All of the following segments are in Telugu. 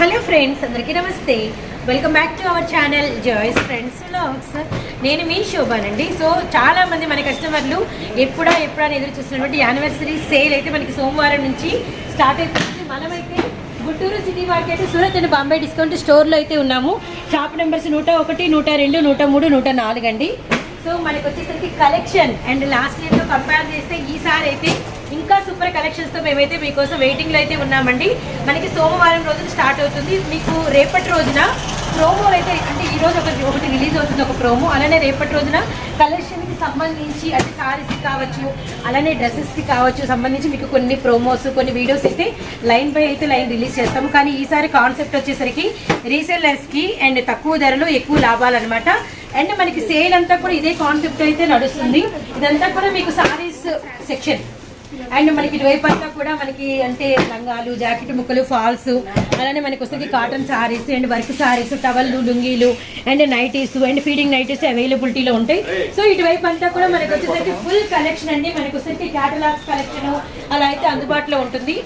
హలో ఫ్రెండ్స్ అందరికీ నమస్తే. Welcome back to our channel Joy's friends vlogs నేను మీ శోభానండి సో చాలామంది మన కస్టమర్లు ఎప్పుడా ఎప్పుడా ఎదురు చూస్తున్నటువంటి యానివర్సరీ సేల్ అయితే మనకి సోమవారం నుంచి స్టార్ట్ అవుతుంది మనమైతే Guntur city market Surat and Bombay discount స్టోర్లో అయితే ఉన్నాము. షాప్ నెంబర్స్ నూట ఒకటి నూట రెండు నూట మూడు నూట నాలుగు అండి. సో మనకు వచ్చేసరికి కలెక్షన్ అండ్ లాస్ట్ ఇయర్తో కంపేర్ చేస్తే ఈసారి అయితే ఇంకా సూపర్ కలెక్షన్స్తో మేమైతే మీకోసం వెయిటింగ్లో అయితే ఉన్నామండి. మనకి సోమవారం రోజున స్టార్ట్ అవుతుంది. మీకు రేపటి రోజున ప్రోమో అయితే అంటే ఈ రోజు ఒకటి ఒకటి రిలీజ్ అవుతుంది ఒక ప్రోమో అలానే రేపటి రోజున కలెక్షన్కి సంబంధించి అంటే సారీస్కి కావచ్చు అలానే డ్రెస్సెస్కి కావచ్చు సంబంధించి మీకు కొన్ని ప్రోమోస్ కొన్ని వీడియోస్ అయితే లైన్ బై అయితే లైన్ రిలీజ్ చేస్తాము. కానీ ఈసారి కాన్సెప్ట్ వచ్చేసరికి రీసెల్లర్స్కి అండ్ తక్కువ ధరలో ఎక్కువ లాభాలన్నమాట అండ్ మనకి సేల్ అంతా కూడా ఇదే కాన్సెప్ట్ అయితే నడుస్తుంది. ఇదంతా కూడా మీకు సారీస్ సెక్షన్ అండ్ మనకి ఇటువైపు అంతా కూడా మనకి అంటే లంగాలు జాకెట్ ముక్కలు ఫాల్స్ అలానే మనకి వస్తుంది cotton saris and work saris టవల్లు లుంగీలు and nighties and feeding nighties అవైలబిలిటీలో ఉంటాయి. సో ఇటువైపు అంతా కూడా మనకి వచ్చేసరికి ఫుల్ కలెక్షన్ అండి. మనకి వచ్చేసరికి క్యాటలాగ్స్ కలెక్షన్ అలా అయితే అందుబాటులో ఉంటుంది.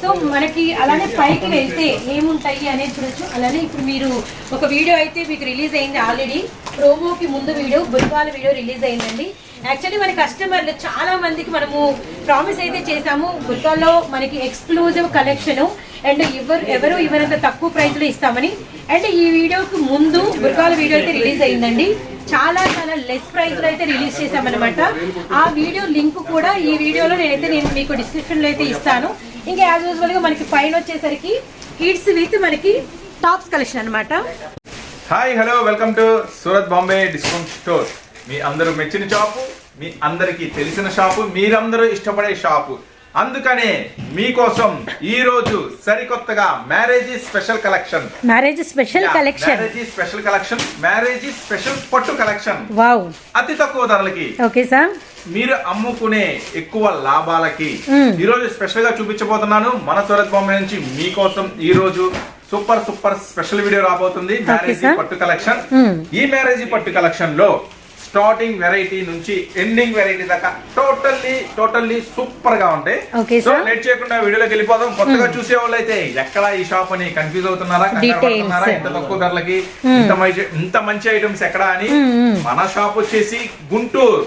సో మనకి అలానే పైకి వెళ్తే ఏముంటాయి అనేది చూడొచ్చు. అలానే ఇప్పుడు మీరు ఒక వీడియో అయితే మీకు రిలీజ్ అయింది ఆల్రెడీ. ప్రోమోకి ముందు వీడియో బుధవారం వీడియో రిలీజ్ అయిందండి. యాక్చువల్లీ మన కస్టమర్లు చాలా మందికి మనము ప్రామిస్ అయితే చేసాము బుర్కాలో మనకి ఎక్స్క్లూజివ్ కలెక్షన్ అండ్ ఎవరు ఎవరు ఇవ్వనంత తక్కువ ప్రైస్లో ఇస్తామని. అండ్ ఈ వీడియోకి ముందు గుర్కాల వీడియో అయితే రిలీజ్ అయిందండి. చాలా చాలా లెస్ ప్రైస్లో అయితే రిలీజ్ చేశామన్నమాట. ఆ వీడియో లింక్ కూడా ఈ వీడియోలో నేనైతే నేను మీకు డిస్క్రిప్షన్లో అయితే ఇస్తాను. ఇంకా యాజ్ యూజువల్గా మనకి పైన వచ్చేసరికి కిడ్స్ విత్ మనకి టాప్స్ కలెక్షన్ అన్నమాట. Hi hello welcome to Surat Bombay discount store మీ అందరూ మెచ్చిన షాపు మీ అందరికీ తెలిసిన షాపు మీరందరూ ఇష్టపడే షాపు. అందుకనే మీకోసం ఈ రోజు సరికొత్తగా marriage special collection marriage special collection marriage special collection marriage special పట్టు కలెక్షన్ వావ్ అతి తక్కువ ధరలకి ఓకే సార్ మీరు అమ్ముకునే ఎక్కువ లాభాలకి. ఈ రోజు స్పెషల్గా చూపించబోతున్నాను మన సూరత్ బాంబే నుంచి మీకోసం ఈ రోజు సూపర్ సూపర్ స్పెషల్ వీడియో రాబోతుంది మ్యారేజ్. పట్టు కలెక్షన్. ఈ మ్యారేజ్ పట్టు కలెక్షన్లో స్టార్టింగ్ వెరైటీ నుంచి ఎండింగ్ వెరైటీ దాకా టోటల్లీ టోటల్లీ సూపర్గా ఉంటాయి సో. లేట్ చేయకుండా వీడియోలోకి వెళ్ళిపోదాం. కొత్తగా చూసే వాళ్ళైతే ఎక్కడ ఈ షాప్ అని కన్ఫ్యూజ్ అవుతున్నారా కంగారు. పడుతున్నారా? ఇంత తక్కువ ధరలకి ఇంత మంచి ఇంత మంచి ఐటమ్స్ ఎక్కడ అని మన షాప్ వచ్చేసి గుంటూరు.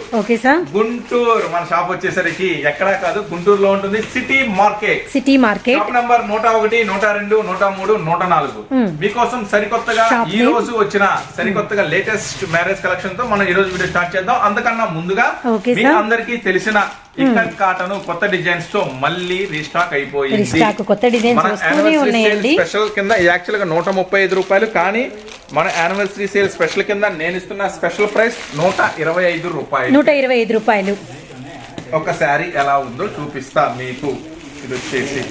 గుంటూరు మన షాప్ వచ్చేసరికి ఎక్కడా కాదు గుంటూరులో ఉంటుంది city market city market shop number నూట ఒకటి నూట రెండు నూట మూడు నూట నాలుగు. మీకోసం సరికొత్తగా ఈ. రోజు వచ్చిన సరికొత్తగా లేటెస్ట్ మ్యారేజ్ కలెక్షన్తో మనం ఈ రోజు వీడియో స్టార్ట్ చేద్దాం. అంతకన్నా ముందుగా మీ. అందరికీ తెలిసిన ఇక్కత్ కాటన్ కొత్త డిజైన్స్తో మళ్ళీ రీస్టాక్ అయిపోయింది. కొత్త డిజైన్స్ స్పెషల్ కింద యాక్చువల్గా నూట ముప్పై ఐదు రూపాయలు కానీ మన యానివర్సరీ సేల్ స్పెషల్ కింద నేను ఇస్తున్న స్పెషల్ ప్రైస్ నూట ఇరవై ఐదు రూపాయలు. నూట ఇరవై ఐదు రూపాయలు. ఒక శారీ ఎలా ఉందో చూపిస్తా మీకు. ఇది వచ్చేసి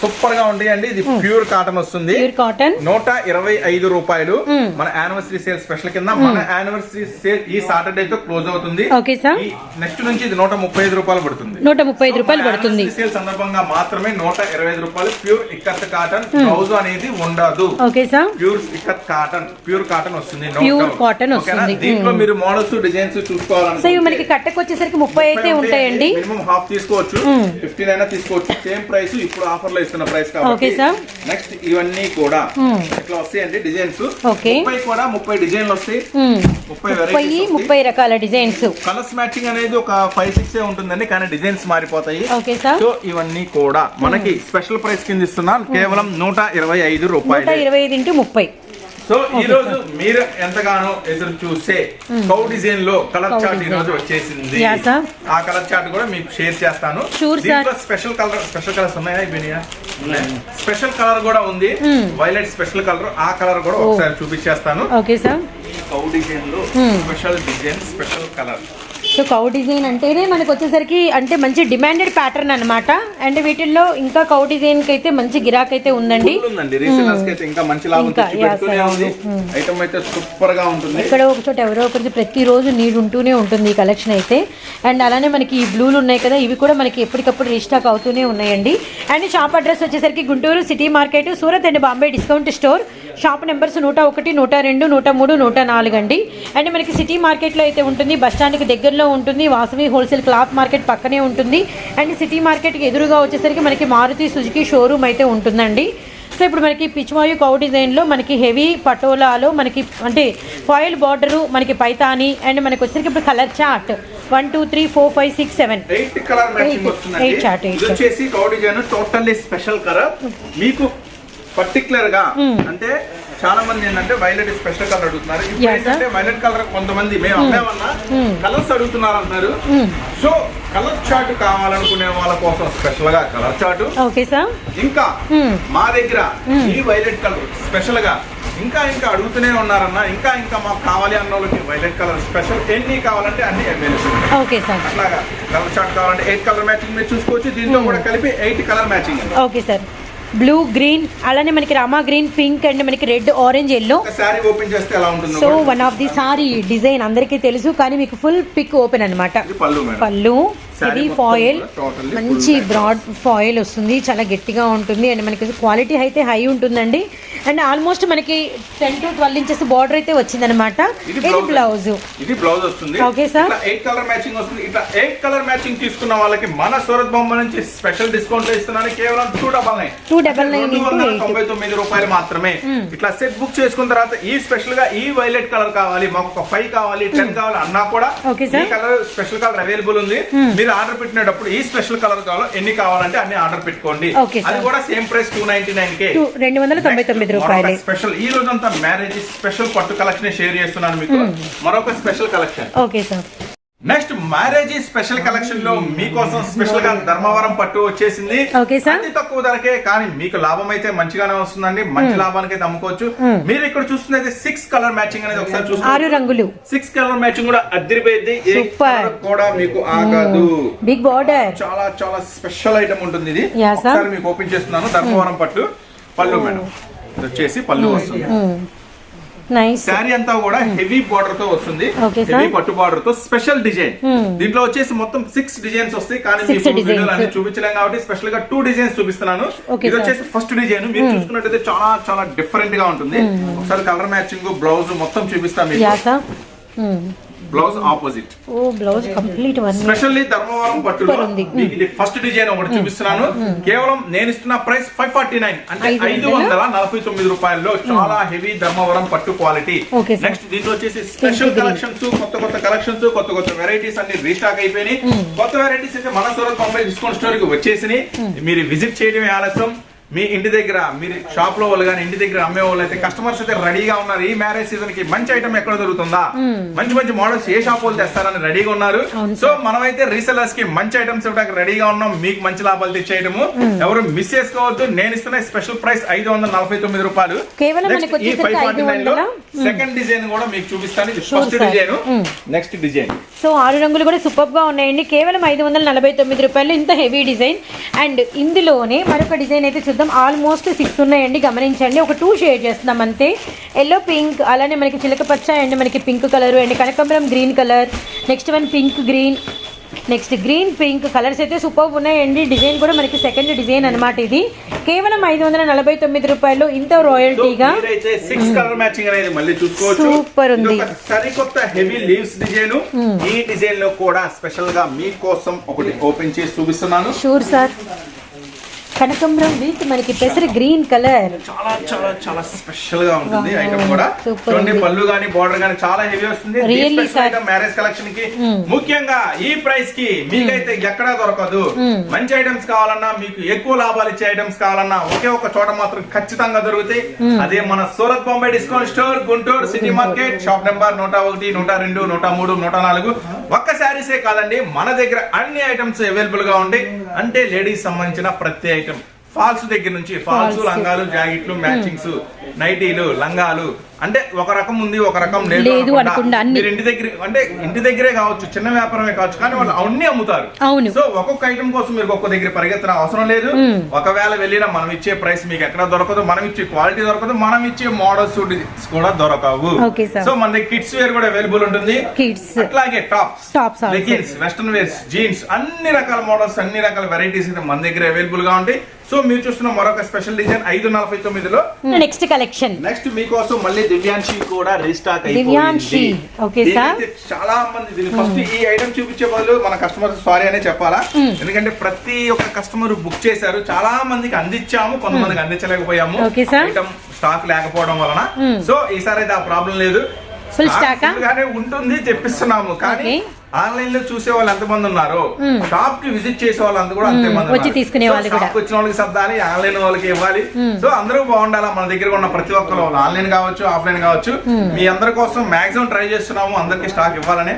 సూపర్గా ఉంటాయండి. ఇది ప్యూర్ కాటన్ వస్తుంది. Pure cotton. నూట ఇరవై ఐదు రూపాయలు. మన యానివర్సరీ సేల్ స్పెషల్ కింద మన యానివర్సరీ సేల్ ఈ సాటర్డే తో క్లోజ్ అవుతుంది. Okay sir. నెక్స్ట్ నుంచి ఇది నూట ముప్పై ఐదు రూపాయలు పడుతుంది. నూట ముప్పై ఐదు రూపాయలు పడుతుంది. సేల్ సందర్భంగా మాత్రమే నూట ఇరవై ఐదు రూపాయలు ప్యూర్ ఇక్కత్ కాటన్. బ్లౌజ్ అనేది ఉండదు. Okay sir. Pure ikat cotton. Pure cotton వస్తుంది cotton ఓకేనా? వస్తుంది. దీంట్లో మీరు మోడల్స్ డిజైన్స్ చూసుకోవాలనుకుంటే మనకి కట్టకు వచ్చేసరికి ముప్పై అయితే ఉంటాయండి. మినిమం హాఫ్ తీసుకోవచ్చు. ఫిఫ్టీన్ అయినా తీసుకోవచ్చు. సేమ్ ప్రైస్ ఇప్పుడు ఆఫర్లో ఇస్తున్న ప్రైస్ కాబట్టి. నెక్స్ట్ ఇవన్నీ కూడా ఇట్లా వస్తాయండి డిజైన్స్. ముప్పై కూడా ముప్పై డిజైన్లు వస్తాయి. మ్మ్. ముప్పై వెరైటీస్ ముప్పై రకాల డిజైన్స్ కలర్స్ మ్యాచింగ్ అనేది ఒక ఫైవ్ సిక్స్ ఉంటుందండి కానీ డిజైన్స్ మారిపోతాయి. సో ఇవన్నీ కూడా మనకి స్పెషల్ ప్రైస్ కింద ఇస్తున్నాం. కేవలం నూట ఇరవై ఐదు రూపాయలు. ఇరవై ఐదు ఇంటూ ముప్పై. సో ఈ రోజు మీరు ఎంతగానో ఎదురు చూసే కౌ డిజైన్లో కలర్ చార్ట్ ఈ. రోజు వచ్చేసింది. ఆ కలర్ చార్ట్ కూడా మీకు షేర్ చేస్తాను. దీంట్లో స్పెషల్ కలర్ స్పెషల్ కలర్స్ ఉన్నాయా ఇవినియా? స్పెషల్ కలర్ కూడా ఉంది. వైలెట్ స్పెషల్ కలర్ ఆ కలర్ కూడా ఒకసారి చూపించేస్తాను. ఓకే సార్ కౌ డిజైన్లో special design special colour. So cow design అంటేనే మనకు వచ్చేసరికి అంటే మంచి డిమాండెడ్ ప్యాటర్న్ అన్నమాట. అండ్ వీటిల్లో ఇంకా కౌ డిజైన్కి అయితే మంచి గిరాక్ అయితే ఉందండి ఇక్కడ ఒక చోట ఎవరో ఒకరి ప్రతిరోజు నీడ్ ఉంటూనే ఉంటుంది ఈ కలెక్షన్ అయితే. అండ్ అలానే మనకి ఈ బ్లూలు ఉన్నాయి కదా ఇవి కూడా మనకి ఎప్పటికప్పుడు రీస్టాక్ అవుతూనే ఉన్నాయండి. అండ్ షాప్ అడ్రస్ వచ్చేసరికి Guntur city market Surat and Bombay discount store shop numbers నూట ఒకటి నూట రెండు నూట మూడు నూట నాలుగు అండి. అండ్ మనకి సిటీ మార్కెట్లో అయితే ఉంటుంది. బస్ స్టాండ్కి దగ్గరలో ఉంటుంది. వాసవి హోల్సేల్ క్లాత్ మార్కెట్ పక్కనే ఉంటుంది. అండ్ సిటీ మార్కెట్కి ఎదురుగా వచ్చేసరికి మనకి మారుతి సుజుకి షోరూమ్ అయితే ఉంటుందండి. సో ఇప్పుడు మనకి పిచ్మాయు కౌ డిజైన్లో మనకి హెవీ పటోలాలో మనకి అంటే ఫాయిల్ బార్డరు మనకి పైతాని అండ్ మనకి వచ్చరికి ఇప్పుడు colour chart. One two three four five six seven. Eight chart. వచ్చేసి cow design totally special colour. మీకు పర్టికులర్గా Hmm. అంటే చాలా మంది ఏంటంటే వైలెట్ స్పెషల్ కలర్ అడుగుతున్నారు ఇప్పుడు. ఏంటంటే వైలెట్ కలర్ కొంతమంది మేము అమ్మేమన్నా Hmm. కలర్స్ అడుగుతున్నారు అంటున్నారు Hmm. సో కలర్ చార్ట్ కావాలనుకునే వాళ్ళ కోసం స్పెషల్గా కలర్ చార్ట్ ఓకే సార్ ఇంకా Hmm. మా దగ్గర Hmm. ఈ వైలెట్ కలర్ స్పెషల్గా ఇంకా ఇంకా అడుగుతూనే ఉన్నారన్న ఇంకా ఇంకా మాకు కావాలి అన్న వాళ్ళకి వైలెట్ కలర్ స్పెషల్ ఎన్ని కావాలంటే అన్ని అవైలబుల్ ఓకే సార్ అట్లాగా కలర్ చార్ట్ కావాలంటే ఎయిట్ కలర్ మ్యాచింగ్ మీరు చూసుకోవచ్చు దీంట్లో కూడా కలిపి eight colour matching okay sir blue green అలానే మనకి రామా గ్రీన్ పింక్ అండ్ మనకి red orange yellow so. One of the sari design అందరికీ తెలుసు కానీ మీకు ఫుల్ పిక్ ఓపెన్ అన్నమాట. ఇది పళ్ళు. ఇది ఫాయిల్. మంచి బ్రాడ్ ఫాయిల్ వస్తుంది. చాలా గట్టిగా ఉంటుంది. అండ్ మనకి క్వాలిటీ అయితే హై ఉంటుందండి. అండ్ ఆల్మోస్ట్ మనకి ten to twelve inches border అయితే వచ్చిందనమాట ఇది ఇది బ్లౌజ్ ఇది బ్లౌజ్ వస్తుంది. Sir. ఇట్లా ఎయిట్ కలర్ మ్యాచింగ్ వస్తుంది. ఇట్లా ఎయిట్ కలర్ మ్యాచింగ్ తీసుకున్న వాళ్ళకి మన సూరత్ బొమ్మ నుంచి స్పెషల్ డిస్కౌంట్ ఇస్తున్నాను. కేవలం టూ డబల్ నైన్ 299 రెండు వందల into eight. తొంభై తొమ్మిది రూపాయలు మాత్రమే. ఇట్లా సెట్ బుక్ చేసుకున్న తర్వాత ఈ స్పెషల్గా ఈ వైలెట్ కలర్ కావాలి. మాకు ఒక ఫైవ్ కావాలి టెన్ కావాలి అన్నా కూడా. ఈ కలర్ స్పెషల్ కలర్ అవైలబుల్ ఉంది. మీరు ఆర్డర్ పెట్టినప్పుడు ఈ స్పెషల్ కలర్ కావాలో ఎన్ని కావాలంటే అన్ని ఆర్డర్ పెట్టుకోండి. అది కూడా same price two ninety nine K. రెండు వందల తొంభై తొమ్మిది రూపాయలు. స్పెషల్ ఈ రోజు అంతా మ్యారేజ్ స్పెషల్ పట్టు కలెక్షన్ షేర్ చేస్తున్నాను మీకు. మరొక special collection. Okay sir. Next marriage special కలెక్షన్లో మీకోసం స్పెషల్గా ధర్మవరం పట్టు వచ్చేసింది. అతి తక్కువ ధరకే కానీ మీకు లాభం అయితే మంచిగానే వస్తుందండి. మంచి లాభానికి అయితే అమ్ముకోవచ్చు మీరు ఇక్కడ చూస్తున్నది సిక్స్ కలర్ మ్యాచింగ్ అనేది ఒకసారి ఆరు చూసుకోవచ్చు రంగులు. సిక్స్ కలర్ మ్యాచింగ్ కూడా అద్దరిపోయింది. కూడా మీకు ఆగదు. బిగ్ బార్డర్ చాలా చాలా స్పెషల్ ఐటమ్ ఉంటుంది ఇది. ఒకసారి మీకు ఓపెన్ చేస్తున్నాను. ధర్మవరం పట్టు. పళ్ళు మేడం. ఇది వచ్చేసి పళ్ళు వస్తుంది. శారీ అంతా కూడా హెవీ బార్డర్తో వస్తుంది. హెవీ పట్టు బార్డర్తో స్పెషల్ డిజైన్ Hmm. దీంట్లో వచ్చేసి మొత్తం సిక్స్ డిజైన్స్ వస్తాయి. కానీ మీకు చూపించలేం కాబట్టి స్పెషల్గా టూ డిజైన్స్ చూపిస్తున్నాను. ఇది. వచ్చేసి ఫస్ట్ డిజైన్ మీరు చూసుకున్నట్టయితే చాలా చాలా డిఫరెంట్గా ఉంటుంది. ఒకసారి కలర్ మ్యాచింగ్ బ్లౌజ్ మొత్తం చూపిస్తాను మీకు. బ్లౌజ్ ఆపోజిట్ ఓ blouse complete one specially Dharmavaram పట్టులో. మీకు ఇది ఫస్ట్ డిజైన్ ఒకటి చూపిస్తున్నాను. కేవలం నేను ఇస్తున్న ప్రైస్ ఫైవ్ ఫార్టీ నైన్ అంటే ఐదు వందల? నలభై తొమ్మిది రూపాయల్లో చాలా హెవీ ధర్మవరం పట్టు క్వాలిటీ. నెక్స్ట్ దీంట్లో వచ్చేసి స్పెషల్. కలెక్షన్స్ కొత్త కొత్త కలెక్షన్స్ కొత్త కొత్త వెరైటీస్ అన్ని రీస్టాక్ అయిపోయినాయి. కొత్త వెరైటీస్ అయితే మన సూరత్ బొంబాయి డిస్కౌంట్ స్టోర్కి వచ్చేసినాయి. మీరు విజిట్ చేయడమే ఆలస్యం. మీ ఇంటి దగ్గర మీరు షాప్లో వాళ్ళు కానీ ఇంటి దగ్గర అమ్మే వాళ్ళు అయితే కస్టమర్స్ అయితే రెడీగా ఉన్నారు. ఈ మ్యారేజ్ సీజన్కి మంచి ఐటమ్ ఎక్కడ దొరుకుతుందా? మంచి మంచి మోడల్స్ ఏ షాప్ వాళ్ళు తెస్తారని రెడీగా ఉన్నారు. సో మనమైతే రీసెలర్స్కి మంచి ఐటమ్స్ ఇవ్వడానికి రెడీగా ఉన్నాం. మీకు మంచి లాభాలు తెచ్చేయడము ఎవరు మిస్ చేసుకోవద్దు. నేను ఇస్తున్న స్పెషల్ ప్రైస్ ఐదు వందల నలభై తొమ్మిది రూపాయలు. కేవలం మనకు వచ్చేసరికి ఐదు వందల? సెకండ్ డిజైన్ కూడా మీకు చూపిస్తాను. First. Design. Next design so ఆరు రంగులు కూడా సూపర్గా ఉన్నాయండి. కేవలం ఐదు వందల నలభై తొమ్మిది రూపాయలు. ఇంత హెవీ డిజైన్ అండ్ ఇందులోనే మరొక డిజైన్ అయితే చూద్దాం. ఆల్మోస్ట్ సిక్స్ ఉన్నాయండి. గమనించండి. ఒక టూ షేర్ చేస్తున్నాం అంతే. ఎల్లో పింక్ అలానే మనకి చిలక పచ్చ అండ్ మనకి పింక్ కలర్ అండ్ కనకాంబరం green colour next one pink green next green pink colours అయితే సూపర్ ఉన్నాయండి. డిజైన్ కూడా మనకి సెకండ్ డిజైన్ అన్నమాట ఇది. కేవలం ఐదు వందల నలభై తొమ్మిది రూపాయలు ఇంత రాయల్టీగా Super ఉంది. సరికొత్త హెవీ లీవ్స్ డిజైన్ ఈ డిజైన్లో కూడా స్పెషల్గా మీకోసం ఒకటి ఓపెన్ చేసి చూపిస్తున్నాను. షూర్ సార్ కనకాంబరం విత్ మనకి పెసర గ్రీన్ కలర్. చాలా చాలా చాలా స్పెషల్గా ఉంటుంది. ఐటమ్ కూడా. చూడండి. పళ్ళు గానీ బార్డర్ గానీ చాలా హెవీ వస్తుంది. Sir. మ్యారేజ్ కలెక్షన్కి. ముఖ్యంగా ఈ ప్రైస్కి మీకైతే ఎక్కడా దొరకదు. మంచి ఐటమ్స్ కావాలన్నా మీకు ఎక్కువ లాభాలు ఇచ్చే ఐటమ్స్ కావాలన్నా ఒకే ఒక చోట మాత్రం ఖచ్చితంగా దొరుకుతాయి. అదే మన Surat Bombay discount store Guntur city market shop number నూట ఒకటి నూట రెండు నూట మూడు నూట నాలుగు. ఒక్క శారీసే కాదండి మన దగ్గర అన్ని ఐటమ్స్ అవైలబుల్గా ఉంటాయి అంటే లేడీస్ సంబంధించిన ప్రతి ఫాల్స్ దగ్గర నుంచి ఫాల్స్. లంగాలు జాకెట్లు మ్యాచింగ్స్ నైటీలు లంగాలు అంటే ఒక రకం ఉంది ఒక రకం లేదు అనకుండా అన్ని. మీరు ఇంటి దగ్గర అంటే ఇంటి దగ్గరే కావచ్చు చిన్న వ్యాపారమే కావచ్చు కానీ వాళ్ళు అన్ని అమ్ముతారు. అవును. సో ఒక్కొక్క ఐటమ్ కోసం మీరు ఒక్కొక్క దగ్గర పరిగెత్తన అవసరం లేదు. ఒకవేళ వెళ్ళినా మనం ఇచ్చే ప్రైస్ మీకు ఎక్కడ దొరకదు మనం ఇచ్చే క్వాలిటీ దొరకదు మనం ఇచ్చే మోడల్స్ కూడా దొరకవు. సో మన దగ్గర కిడ్స్ వేర్ కూడా అవైలబుల్ ఉంటుంది. కిడ్స్ అట్లాగే tops also. Leggings western wears jeans అన్ని రకాల మోడల్స్ అన్ని రకాల వెరైటీస్ అయితే మన దగ్గర అవైలబుల్గా ఉంటాయి. సో మీరు చూస్తున్న మరొక స్పెషల్ డిజైన్ ఐదు నలభై తొమ్మిదిలో. నెక్స్ట్ కలెక్షన్ నెక్స్ట్ మీకోసం మళ్ళీ దివ్యాంశి కూడా రీస్టాక్ దివ్యాంశి. చాలా మంది దీని ఫస్ట్ ఈ ఐటమ్ చూపించే వాళ్ళు మన కస్టమర్ సారీ అనే చెప్పాలా. ఎందుకంటే ప్రతి ఒక్క కస్టమర్ బుక్ చేశారు. చాలా మందికి అందించాము కొంతమందికి అందించలేకపోయాము. ఐటమ్ స్టాక్ లేకపోవడం వలన. సో ఈసారి అయితే ఆ ప్రాబ్లం లేదు. Full గానే ఉంటుంది తెప్పిస్తున్నాము కానీ. ఆన్లైన్లో చూసే వాళ్ళు ఎంతమంది ఉన్నారు. షాప్కి విజిట్ చేసే వాళ్ళంతా కూడా అంతే మంది వచ్చి తీసుకునే వాళ్ళు కూడా. వచ్చిన వాళ్ళకి సర్దాలి ఆన్లైన్ వాళ్ళకి ఇవ్వాలి. సో అందరూ బాగుండాలా? మన దగ్గర ఉన్న ప్రతి ఒక్కరు వాళ్ళు ఆన్లైన్ కావచ్చు ఆఫ్లైన్ కావచ్చు. మీ అందరి కోసం మాక్సిమం ట్రై చేస్తున్నాము అందరికి స్టాక్ ఇవ్వాలని.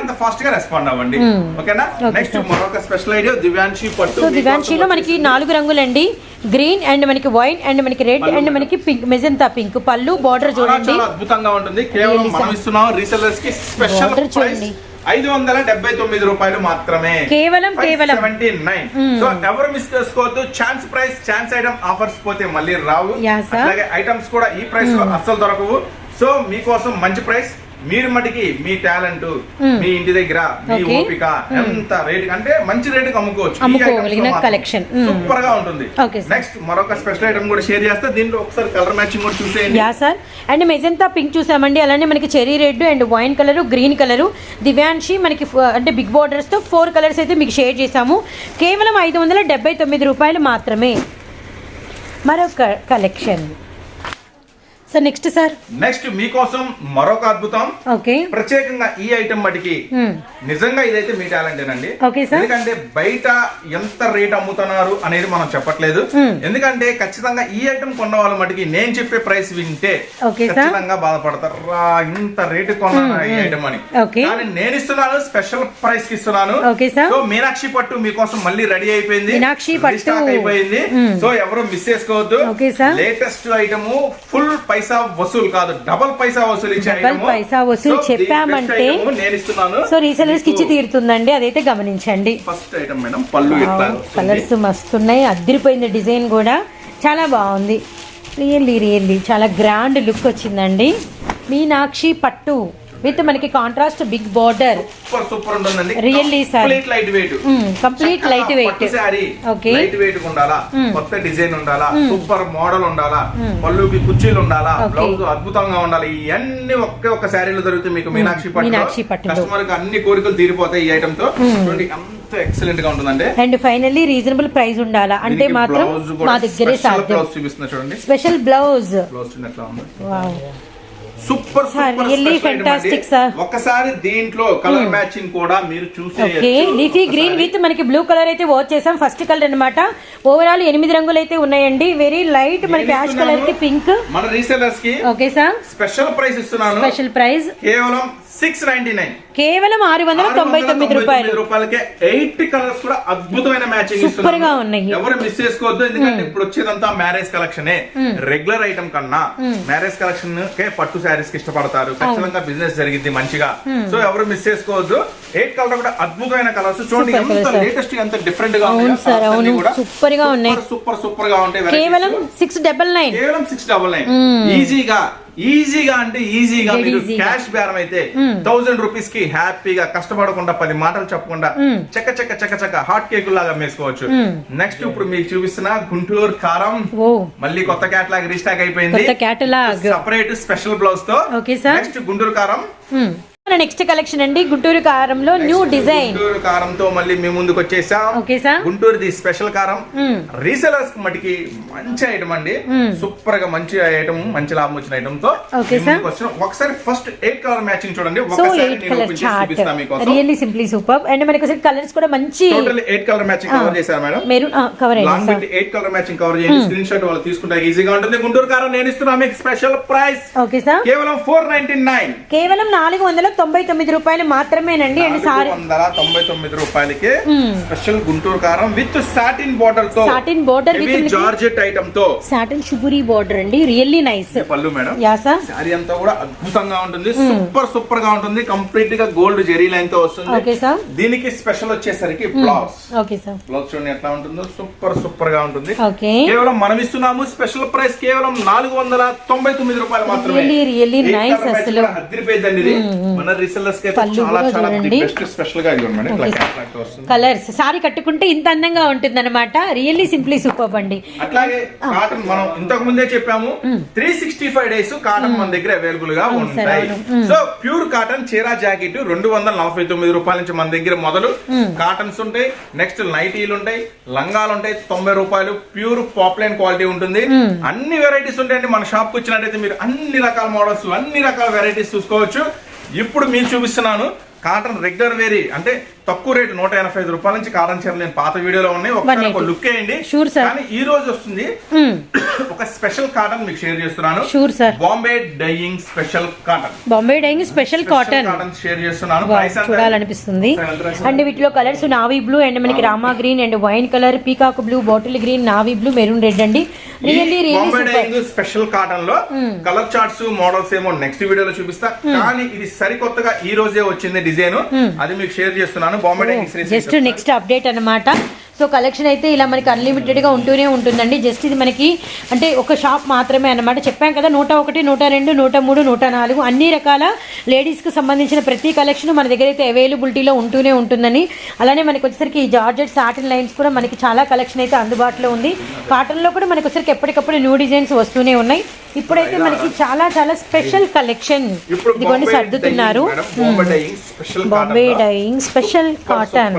అంత ఫాస్ట్గా రెస్పాండ్ అవ్వండి. ఓకేనా? నెక్స్ట్. మరొక స్పెషల్ ఐడియా దివ్యాంశి పట్టు. దివాన్షీలో మనకి నాలుగు రంగులండి. గ్రీన్ అండ్ మనకి వైట్ అండ్ మనకి రెడ్ అండ్ మనకి పింక్ మెజంతా పింక్. పళ్ళు బార్డర్ చూడండి. అద్భుతంగా ఉంటుంది. కేవలం మనం. ఇస్తున్నాం రీసెల్లర్స్కి స్పెషల్ చూడండి. ఐదు వందల డెబ్బై తొమ్మిది రూపాయలు మాత్రమే కేవలం, కేవలం. Seventy nine Hmm. సో ఎవరు మిస్ చేసుకోవద్దు chance price chance item offers పోతే మళ్ళీ రావు. అలాగే ఐటమ్స్ కూడా ఈ ప్రైస్లో అస్సలు దొరకవు సో మీకోసం మంచి ప్రైస్ మీరు మటుకి మీ టాలెంట్. మీ ఇంటి దగ్గర మీ. ఓపిక ఎంత రేట్ అంటే మంచి రేటుకి అమ్ముకోవచ్చు. Hmm. సూపర్గా ఉంటుంది. నెక్స్ట్ మరొక స్పెషల్ ఐటమ్ కూడా షేర్ చేస్తే దీంట్లో ఒకసారి కలర్ మ్యాచింగ్ కూడా చూసేయండి yeah sir and magenta pink చూసామండి అలానే మనకి cherry red and wine colour green colour Divyanshi మనకి అంటే బిగ్ బార్డర్స్తో ఫోర్ కలర్స్ అయితే మీకు షేర్ చేసాము కేవలం ఐదు వందల డెబ్బై తొమ్మిది రూపాయలు మాత్రమే మరొక collection so next sir next మీకోసం మరొక అద్భుతం ఓకే ప్రత్యేకంగా ఈ ఐటమ్ మటుకి Hmm. నిజంగా ఇదైతే మీ టాలెంట్ అండి. ఎందుకంటే బయట ఎంత రేట్ అమ్ముతున్నారు అనేది మనం చెప్పట్లేదు Hmm. ఎందుకంటే ఖచ్చితంగా ఈ ఐటమ్ కొన్న వాళ్ళ మటుకి నేను చెప్పే ప్రైస్ వింటే. ఖచ్చితంగా బాధపడతారు రా ఇంత రేటు కొన్నాను ఈ ఐటమ్ అని. కానీ నేను ఇస్తున్నాను స్పెషల్ ప్రైస్కి ఇస్తున్నాను. సో మీనాక్షి పట్టు మీకోసం మళ్ళీ రెడీ అయిపోయింది మీనాక్షి పట్టు. Restock అయిపోయింది Hmm. సో ఎవరు మిస్ చేసుకోవద్దు. లేటెస్ట్ ఐటమ్ ఫుల్ పైసా వసూలు కాదు డబల్ పైసా వసూలు item. పైసా వసూలు చెప్పామంటే నేను ఇస్తున్నాను. సో రీసెలర్స్కి ఇచ్చి తీరుతుందండి అదైతే గమనించండి. ఫస్ట్ ఐటమ్ మేడం పళ్ళు. కలర్స్ మస్తున్నాయి అద్దరిపోయింది డిజైన్ కూడా చాలా బాగుంది. రియల్లీ రియల్లీ చాలా గ్రాండ్ లుక్ వచ్చిందండి. మీనాక్షి పట్టు. విత్ మనకి contrast big border super super ఉంటుందండి. Sir. Complete light weight complete light weight sorry Okay. Light weight ఉండాలా? Hmm. కొత్త డిజైన్ ఉండాలా? సూపర్ మోడల్ ఉండాలా? పళ్ళుకి కుర్చీలు ఉండాలా. బ్లౌజ్ అద్భుతంగా ఉండాలి. ఇవన్నీ ఒకే ఒక్క శారీలో దొరుకుతాయి మీకు మీనాక్షి పట్టు. కస్టమర్కి అన్ని కోరికలు తీరిపోతాయి ఈ ఐటమ్తో. ఎక్సలెంట్గా ఉంటుందండి. అండ్ ఫైనల్లీ రీజనబుల్ ప్రైస్ ఉండాలా? అంటే మాత్రం మా దగ్గరే సాధ్యం. blouse చూపిస్తున్నా చూడండి. Special blouse blouse super. ఒక్కసారి దీంట్లో కలర్ మ్యాచింగ్ కూడా మీరు చూసే లీఫీ గ్రీన్ విత్ మనకి బ్లూ కలర్ అయితే వాచ్ చేసాం ఫస్ట్ కలర్ అన్నమాట. ఓవరాల్ ఎనిమిది రంగులు అయితే ఉన్నాయండి. వెరీ లైట్ మనకి యాష్ కలర్కి పింక్ మన రీసెలర్స్కి ఓకే సార్. స్పెషల్ ప్రైస్ ఇస్తున్నాను. స్పెషల్ ప్రైస్ కేవలం సిక్స్ నైన్టీ నైన్ కేవలం ఆరు వందల తొంభై తొమ్మిది రూపాయలు. రూపాయలకే ఎయిట్ కలర్స్ కూడా అద్భుతమైన మ్యాచింగ్ Super గా ఉన్నాయి. ఎవరు మిస్ చేసుకోవద్దు ఎందుకంటే ఇప్పుడు వచ్చేదంతా మ్యారేజ్ కలెక్షన్. రెగ్యులర్ ఐటమ్ కన్నా మ్యారేజ్ కలెక్షన్ కే పట్టు శారీస్కి ఇష్టపడతారు ఖచ్చితంగా బిజినెస్ జరిగింది మంచిగా. సో ఎవరు మిస్ చేసుకోవద్దు. ఎయిట్ కలర్ కూడా అద్భుతమైన కలర్స్ చూడండి ఎంత. లేటెస్ట్ ఎంత డిఫరెంట్గా అవును. Super గా ఉన్నాయి. సూపర్ సూపర్గా ఉంటాయి. కేవలం సిక్స్ డబల్ నైన్ కేవలం సిక్స్ డబల్ నైన్ ఈజీగా ఈజీగా అంటే ఈజీగా మీరు. క్యాష్ బేరం అయితే థౌసండ్ రూపీస్కి హ్యాపీగా కష్టపడకుండా పది మాటలు చెప్పకుండా చక్క చక్క చక్క చక్క హాట్ కేక్ లాగా వేసుకోవచ్చు నెక్స్ట్ ఇప్పుడు మీకు చూపిస్తున్న గుంటూరు కారం. మళ్ళీ కొత్త క్యాట్లాగ్ రీస్టాక్ అయిపోయింది. Separate special బ్లౌజ్తో. Next Guntur Kaaram. Next collection అండి గుంటూరు కారంలో న్యూ డిజైన్ గుంటూరు కారంతో మళ్ళీ మీ ముందుకు వచ్చేసాం. ఓకే సార్ గుంటూరుది స్పెషల్ కారం. మ్మ్. రీసెలర్స్ మటుకి మంచి ఐటమ్ అండి. సూపర్గా మంచి ఐటమ్ మంచి లాభం వచ్చిన ఐటమ్తో. ముందుకు వచ్చినాం. ఒకసారి ఫస్ట్ ఎయిట్ కలర్ మ్యాచింగ్ చూడండి. ఒకసారి రియల్లీ సింప్లీ సూపర్ అండ్ మనకి కలర్స్ కూడా మంచి total eight colour matching cover చేశారు madam. Maroon cover long sir పెట్టి ఎయిట్ కలర్ మ్యాచింగ్ కవర్ చేయండి. స్క్రీన్ షాట్ వాళ్ళు తీసుకుంటే ఈజీగా ఉంటుంది. గుంటూరు కారం నేను ఇస్తున్నా. మీకు స్పెషల్ ప్రైస్ ఓకే సార్ కేవలం ఫోర్ నైన్టీ నైన్ కేవలం నాలుగు వందల తొంభై తొమ్మిది రూపాయలు మాత్రమేనండి. అండ్ సారీ వందల తొంభై తొమ్మిది రూపాయలకి special Guntur Kaaram with satin బోర్డర్తో border with మనకి- జార్జెట్ ఐటమ్తో. సాటన్ షుగురీ బార్డర్ అండి. Really nice. పళ్ళు మేడం. Yeah sir. అంతా కూడా అద్భుతంగా ఉంటుంది. సూపర్ సూపర్గా ఉంటుంది. కంప్లీట్గా గోల్డ్ జెరీ లైన్తో వస్తుంది. Okay sir. దీనికి స్పెషల్ వచ్చేసరికి బ్లౌజ్. Okay sir. బ్లౌజ్ చూడండి ఎట్లా ఉంటుందో. సూపర్ సూపర్గా ఉంటుంది. ఓకే. కేవలం మనం ఇస్తున్నాము స్పెషల్ ప్రైస్ కేవలం నాలుగు వందల తొంభై తొమ్మిది రూపాయలు మాత్రమే. colour match అసలు. అదిరిపోయిందండి ఇది. మన రీసెల్లర్స్కి చాలా చాలా చూడండి. బెస్ట్ స్పెషల్గా ఇవ్వండి మేడం. ఇట్లా Okay. క్యాట్లాగ్తో వస్తుంది. కలర్స్ సారీ కట్టుకుంటే ఇంత అందంగా ఉంటుంది అనమాట రియల్లీ సింప్లీ సూపర్ అండి. అట్లాగే కాటన్ మనం ఇంతకు ముందే చెప్పాము. Three sixty five days cotton మన దగ్గర అవైలబుల్గా ఉంటాయి. సో ప్యూర్ కాటన్ చీరా జాకెట్ రెండు వందల నలభై తొమ్మిది రూపాయల నుంచి మన దగ్గర మొదలు. కాటన్స్ ఉంటాయి నెక్స్ట్ నైటీలు ఉంటాయి లంగాలు ఉంటాయి తొంభై రూపాయలు. ప్యూర్ పాపులైన్ క్వాలిటీ ఉంటుంది. అన్ని వెరైటీస్ ఉంటాయండి. మన షాప్కి వచ్చినట్టయితే మీరు అన్ని రకాల మోడల్స్ అన్ని రకాల వెరైటీస్ చూసుకోవచ్చు. ఇప్పుడు మీరు చూపిస్తున్నాను కాటన్ రెగ్యులర్ వేరీ అంటే తక్కువ రేటు నూట ఎనభై ఐదు రూపాయల నుంచి కాటన్ చీరలు నేను పాత వీడియోలో ఉన్నాయి. ఒకసారి ఒక 180. లుక్ వేయండి. కానీ ఈ రోజు వస్తుంది. ఒక స్పెషల్ కాటన్ మీకు షేర్ చేస్తున్నాను. Sure, sir. Bombay dyeing special cotton Bombay dyeing special cotton cotton share చేస్తున్నాను? చూడాలనిపిస్తుంది? అండ్ వీటిలో కలర్స్ నావీ బ్లూ అండ్ మనకి Rama green and wine colour peacock blue bottle green navy blue maroon red అండి. రియల్లీ డైయింగ్ స్పెషల్ కాటన్లో కలర్ చార్ట్స్ మోడల్స్ ఏమో నెక్స్ట్ వీడియోలో చూపిస్తా. కానీ ఇది సరికొత్తగా ఈ రోజే వచ్చింది డిజైన్. అది మీకు షేర్ చేస్తున్నాను. జస్ట్ నెక్స్ట్ అప్డేట్ అన్నమాట. సో కలెక్షన్ అయితే ఇలా మనకి అన్లిమిటెడ్గా ఉంటూనే ఉంటుందండి. జస్ట్ ఇది మనకి అంటే ఒక షాప్ మాత్రమే అన్నమాట. చెప్పాం కదా నూట ఒకటి నూట రెండు నూట మూడు నూట నాలుగు అన్ని రకాల లేడీస్కి సంబంధించిన ప్రతి కలెక్షన్ మన దగ్గర అయితే అవైలబిలిటీలో ఉంటూనే ఉంటుందని అలానే మనకి వచ్చేసరికి ఈ జార్జెట్ సాటిన్ లైన్స్ కూడా మనకి చాలా కలెక్షన్ అయితే అందుబాటులో ఉంది. కాటన్లో కూడా మనకి వచ్చేసరికి ఎప్పటికప్పుడు న్యూ డిజైన్స్ వస్తూనే ఉన్నాయి. ఇప్పుడైతే మనకి చాలా చాలా స్పెషల్ కలెక్షన్ ఇదిగోండి సర్దుతున్నారు. బాంబే డైయింగ్ స్పెషల్ కాటన్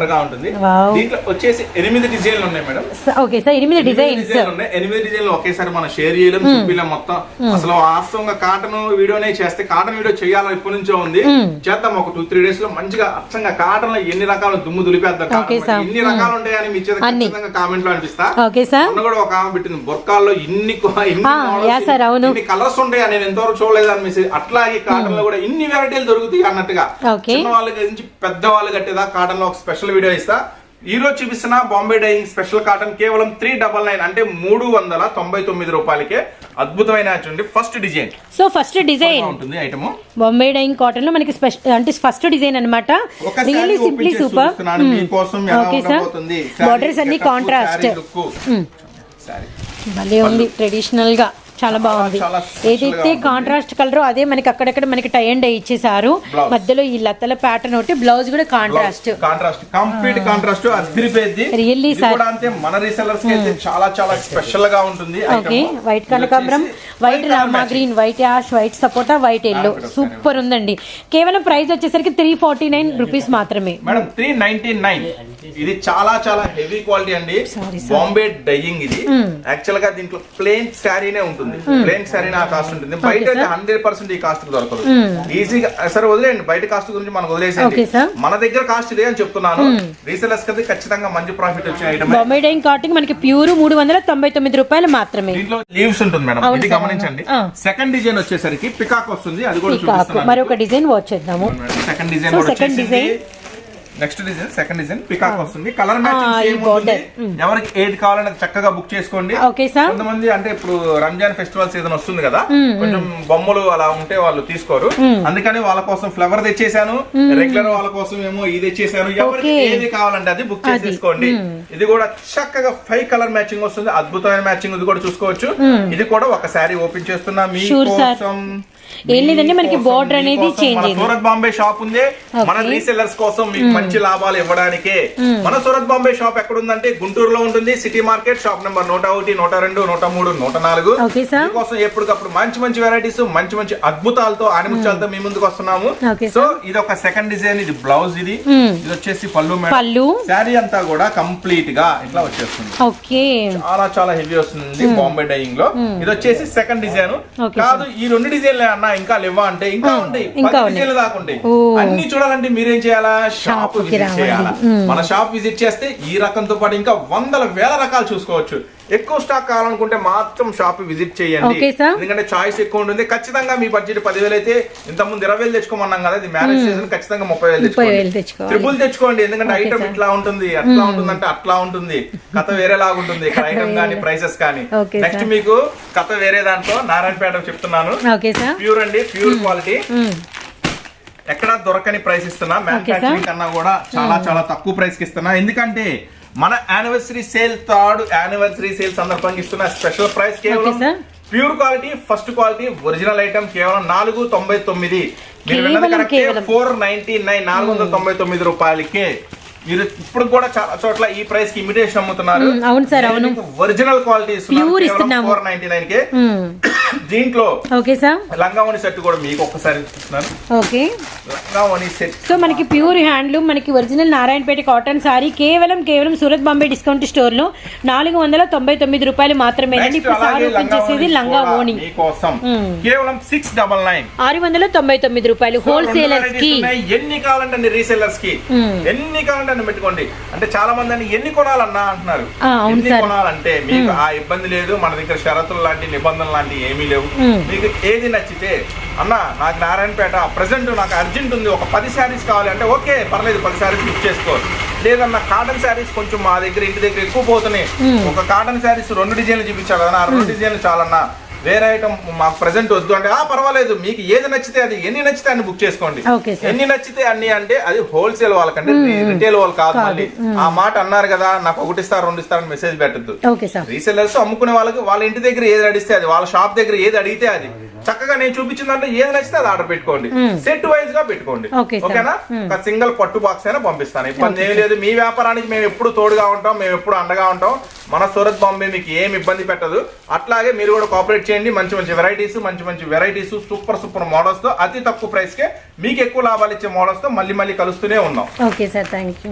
వచ్చేసి ఎనిమిది డిజైన్లు ఉన్నాయి మేడం. ఓకే సార్ ఎనిమిది డిజైన్స్ డిజైన్లు ఉన్నాయి. ఎనిమిది డిజైన్లు ఒకేసారి మనం షేర్ చేయలేం చూపిలేం మొత్తం. అసలు వాస్తవంగా కాటన్ వీడియోనే చేస్తే కాటన్ వీడియో చేయాలని ఎప్పటి నుంచో ఉంది. చేద్దాం ఒక టూ త్రీ డేస్లో మంచిగా అచ్చంగా కాటన్లో ఎన్ని రకాల దుమ్ము దులిపేద్దాం. ఎన్ని రకాలు ఉంటాయని మీ. ఖచ్చితంగా కామెంట్లో అనిపిస్తా. Okay sir. మొన్న కూడా ఒక ఆమె పెట్టింది బొర్కాల్లో ఇన్ని ఇన్ని కలర్స్ ఉంటాయా? నేను ఎంతవరకు చూడలేదు అని మెసేజ్ అట్లాగే కాటన్లో కూడా ఇన్ని వెరైటీలు దొరుకుతాయి అన్నట్టుగా. చిన్న వాళ్ళకి నుంచి పెద్ద వాళ్ళు కట్టేదా? కాటన్లో ఒక స్పెషల్ వీడియో ఇస్తా. ఈ రోజు చూపిస్తున్న బాంబే డైయింగ్ స్పెషల్ కాటన్ కేవలం త్రీ డబల్ నైన్ అంటే మూడు వందల తొంభై తొమ్మిది రూపాయలకే అద్భుతమైన first design so first design ఉంటుంది ఐటమ్ బాంబే డైయింగ్ కాటన్లో మనకి స్పెషల్ అంటే ఫస్ట్ డిజైన్ అనమాట really simply super okay sir borders అన్ని కాంట్రాస్ట్ భలే ఉంది ట్రెడిషనల్గా. చాలా బాగుంది. ఏదైతే. కాంట్రాస్ట్ కలర్ అదే మనకి అక్కడక్కడ మనకి టై అండ్ ఇచ్చేసారు. మధ్యలో ఈ లతల ప్యాటర్న్ ఒకటి బ్లౌజ్ కూడా కాంట్రాస్ట్ కాంట్రాస్ట్ కంప్లీట్ కాంట్రాస్ట్ అదిరిపోయింది. కూడా అంతే మన రీసెల్లర్స్కి అయితే చాలా చాలా స్పెషల్గా ఉంటుంది. ఓకే. వైట్ కనకాంబరం white Rama green white ash white సపోటా వైట్ ఎల్లో సూపర్ ఉందండి. కేవలం ప్రైస్ వచ్చేసరికి త్రీ ఫార్టీ నైన్ రూపీస్ మాత్రమే. మేడం త్రీ నైన్టీ నైన్ ఇది చాలా చాలా హెవీ క్వాలిటీ అండి. బాంబే డైయింగ్ ఇది. యాక్చువల్గా దీంట్లో ప్లేన్ శారీనే ఉంటుంది. ప్లేన్ శారీ ఆ కాస్ట్ ఉంటుంది. బయట. హండ్రెడ్ పర్సెంట్ ఈ కాస్ట్ దొరకదు. ఈజీగా సరే వదిలేండి బయట కాస్ట్ గురించి Okay, sir. మన దగ్గర కాస్ట్ ఇదే అని చెప్తున్నాను. రీసెలర్స్కి ఖచ్చితంగా మంచి ప్రాఫిట్ వచ్చే ఐటమ్ బాంబే డైన్ కాటన్ మనకి ప్యూర్ మూడు వందల తొంభై తొమ్మిది రూపాయలు మాత్రమే. దీంట్లో లీవ్స్ ఉంటుంది మేడం. ఇది గమనించండి. సెకండ్ డిజైన్ వచ్చేసరికి పికాక్ వస్తుంది. అది కూడా మరొక డిజైన్ వాచ్ చేద్దాము. సెకండ్ డిజైన్ So, కూడా second వచ్చేసింది. design. Next design second design peacock వస్తుంది. Colour matching border. ఎవరికి ఏది కావాలనేది చక్కగా బుక్ చేసుకోండి. కొంతమంది అంటే ఇప్పుడు రంజాన్ ఫెస్టివల్ సీజన్ వస్తుంది కదా కొంచెం బొమ్మలు అలా ఉంటే వాళ్ళు తీసుకోరు. అందుకని వాళ్ళ కోసం ఫ్లవర్ తెచ్చేసాను. రెగ్యులర్ వాళ్ళ కోసం ఏమో ఇది తెచ్చేసాను. ఎవరికి. ఏది కావాలంటే అది బుక్. చేసేసుకోండి. ఇది కూడా చక్కగా ఫైవ్ కలర్ మ్యాచింగ్ వస్తుంది. అద్భుతమైన మ్యాచింగ్ ఇది కూడా చూసుకోవచ్చు. ఇది కూడా ఒక శారీ ఓపెన్ చేస్తున్నా. మీకోసం ఏం లేదండి, మనకి border అనేది అయింది. సూరత్ బాంబే షాప్ ఉంది. మన Okay. రీసెల్లర్స్ కోసం మీకు మంచి లాభాలు ఇవ్వడానికే. మన సూరత్ బాంబే షాప్ ఎక్కడ ఉందంటే గుంటూరులో ఉంటుంది. సిటీ మార్కెట్ షాప్ నెంబర్ నూట ఒకటి నూట రెండు నూట మూడు నూట నాలుగు. కోసం ఎప్పటికప్పుడు మంచి మంచి వెరైటీస్ మంచి మంచి అద్భుతాలతో ఆనిముత్యాలతో మీ ముందుకు వస్తున్నాము. సో ఇది ఒక సెకండ్ డిజైన్ ఇది బ్లౌజ్ ఇది. ఇది వచ్చేసి పళ్ళు మేడం. పళ్ళు. శారీ అంతా కూడా కంప్లీట్గా ఇట్లా వచ్చేస్తుంది. ఓకే చాలా చాలా హెవీ వస్తుంది బాంబే డైయింగ్లో. ఇది వచ్చేసి సెకండ్ డిజైన్ కాదు ఈ రెండు డిజైన్లే అన్న. ఇంకా లేవా అంటే ఇంకా ఉంటాయి ఇంకా పది దాకా ఉంటాయి. అన్ని చూడాలంటే మీరేం చేయాలా షాప్ విజిట్. చేయాలా. మన షాప్ విజిట్ చేస్తే ఈ రకంతో పాటు ఇంకా వందల వేల రకాలు చూసుకోవచ్చు ఎక్కువ స్టాక్ కావాలనుకుంటే మాత్రం షాప్ విజిట్ చేయండి. ఎందుకంటే చాయిస్ ఎక్కువ ఉంటుంది. ఖచ్చితంగా మీ బడ్జెట్ పదివేలు అయితే ఇంత ముందు ఇరవై వేలు తెచ్చుకోమన్నాం కదా ఇది మ్యారేజ్ సీజన్ ఖచ్చితంగా ముప్పై వేలు తెచ్చుకోండి. తెచ్చుకోవాలి. ట్రిపుల్ తెచ్చుకోండి. ఎందుకంటే ఐటమ్. ఇట్లా ఉంటుంది అట్లా ఉంటుంది అంటే అట్లా ఉంటుంది. కథ వేరేలాగా ఉంటుంది. ఇక్కడ ఐటమ్ కానీ. ప్రైసెస్ కానీ. నెక్స్ట్. మీకు కథ వేరే దాంట్లో నారాయణపేట చెప్తున్నాను. ప్యూర్ అండి ప్యూర్ క్వాలిటీ ఎక్కడ దొరకని ప్రైస్ ఇస్తున్నా. మ్యానుఫాక్చరింగ్ కన్నా కూడా చాలా చాలా తక్కువ ప్రైస్కి ఇస్తున్నా. ఎందుకంటే మన anniversary sale third anniversary sale సందర్భంగా ఇస్తున్న స్పెషల్ ప్రైస్ కేవలం. Pure quality first quality original item కేవలం నాలుగు తొంభై తొమ్మిది. ఫోర్ నైన్టీ నైన్ నాలుగు వందల తొంభై తొమ్మిది రూపాయలకే మీరు ఇప్పుడు కూడా చాలా చోట్ల ఈ ప్రైస్కి ఇమిటేషన్ అమ్ముతున్నారు. మ్మ్, అవును సార్, అవును. ఒరిజినల్ క్వాలిటీ ఇస్తున్నాము. Four ninety nine K. దీంట్లో ఓకే సార్. లంగావణి సెట్ కూడా మీకు ఒక్కసారి ఓకే. లంగావణి సెట్. సో మనకి ప్యూర్ హ్యాండ్లూమ్ మనకి ఒరిజినల్ నారాయణపేట కాటన్ సారీ కేవలం కేవలం సూరత్ బాంబే డిస్కౌంట్ స్టోర్లో నాలుగు వందల తొంభై తొమ్మిది రూపాయలు మాత్రమే చేసేది లంగా మీకోసం. మ్మ్. కేవలం సిక్స్ డబల్ నైన్ ఆరు వందల తొంభై తొమ్మిది రూపాయలు హోల్సేలర్స్కి. ఎన్ని కావాలంటే అన్ని రీసెల్లర్స్కి. ఎన్ని కావాలంటే అన్ని పెట్టుకోండి. అంటే చాలా మంది అని ఎన్ని కొనాలన్నా అంటున్నారు. ఎన్ని. కొనాలంటే మీకు ఆ ఇబ్బంది లేదు మన దగ్గర షరతులు లాంటి నిబంధనలు లాంటి ఏమీ లేవు. మీకు ఏది నచ్చితే అన్న నాకు నారాయణపేట ప్రెసెంట్ నాకు అర్జెంట్ ఉంది ఒక పది శారీస్ కావాలి అంటే ఓకే పర్లేదు పది శారీస్ బుక్ చేసుకో. లేదన్న కాటన్ శారీస్ కొంచెం మా దగ్గర ఇంటి దగ్గర ఎక్కువ పోతున్నాయి. ఒక కాటన్ శారీస్ రెండు డిజైన్లు చూపించాలి కదా ఆ రెండు డిజైన్లు చాలన్నా. వేరే ఐటమ్ మాకు ప్రెసెంట్ వద్దు అంటే ఆ పర్వాలేదు మీకు ఏది నచ్చితే అది ఎన్ని నచ్చితే అన్ని బుక్ చేసుకోండి. ఎన్ని నచ్చితే అన్ని అంటే అది హోల్సేల్ వాళ్ళకంటే రిటైల్ వాళ్ళు కాదు. మళ్ళీ. ఆ మాట అన్నారు కదా నాకు ఒకటి ఇస్తారు రెండు ఇస్తారని మెసేజ్ పెట్టద్దు. రీసెల్లర్స్ అమ్ముకునే వాళ్ళకి వాళ్ళ ఇంటి దగ్గర ఏది అడిగితే అది వాళ్ళ షాప్ దగ్గర ఏది అడిగితే అది. చక్కగా నేను చూపించిన దాంట్లో ఏది నచ్చితే అది ఆర్డర్ పెట్టుకోండి. సెట్ వైజ్గా పెట్టుకోండి. ఓకేనా. ఒక సింగిల్ పట్టు బాక్స్ అయినా పంపిస్తాను. ఇబ్బంది ఏం లేదు. మీ వ్యాపారానికి మేము ఎప్పుడు తోడుగా ఉంటాం మేము ఎప్పుడు అండగా ఉంటాం. మన సూరత్ బాంబే మీకు ఏం ఇబ్బంది పెట్టదు. అట్లాగే మీరు కూడా కోఆపరేట్ చేయండి. మంచి మంచి వెరైటీస్ మంచి మంచి వెరైటీస్ సూపర్ సూపర్ మోడల్స్తో అతి తక్కువ ప్రైస్ కే మీకు ఎక్కువ లాభాలు ఇచ్చే మోడల్స్తో మళ్ళీ మళ్ళీ కలుస్తూనే ఉన్నాం. Okay sir thank you